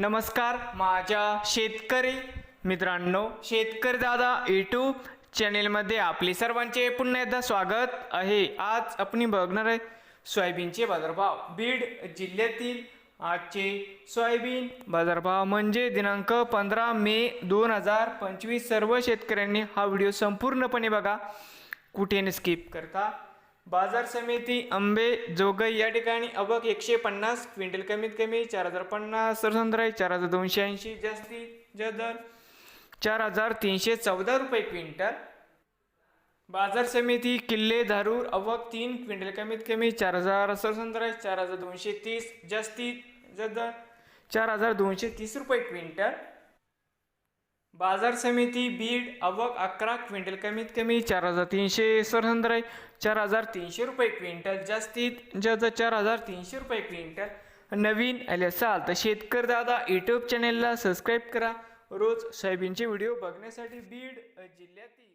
नमस्कार माझ्या शेतकरी मित्रांनो शेतकरी दादा यूट्यूब चॅनेलमध्ये आपले सर्वांचे पुन्हा एकदा स्वागत आहे. आज आपण बघणार आहे सोयाबीनचे बाजारभाव. बीड जिल्ह्यातील आजचे सोयाबीन बाजारभाव म्हणजे दिनांक पंधरा मे दोन हजार पंचवीस. सर्व शेतकऱ्यांनी हा व्हिडिओ संपूर्णपणे बघा. कुठेने स्किप करता? बाजार समिती आंबे जोगई या ठिकाणी अबक एकशे पन्नास क्विंटल कमीत कमी चार हजार पन्नास सरसंद्राई चार हजार दोनशे ऐंशी जास्तीत जास्त दर चार हजार तीनशे चौदा रुपये क्विंटल. बाजार समिती किल्ले धारूर अवक तीन क्विंटल कमीत कमी चार हजार सरसंद्राई चार हजार दोनशे तीस जास्तीत जास्त दर चार हजार दोनशे तीस रुपये क्विंटल. बाजार समिती बीड आवक अकरा क्विंटल कमीत कमी चार हजार तीनशे सरहंद्राई चार हजार तीनशे रुपये क्विंटल जास्तीत जास्त चार हजार तीनशे रुपये क्विंटल. नवीन आले असाल तर शेतकरी दादा यूट्यूब चॅनेलला सबस्क्राईब करा. रोज सोयाबीनचे व्हिडिओ बघण्यासाठी बीड जिल्ह्यातील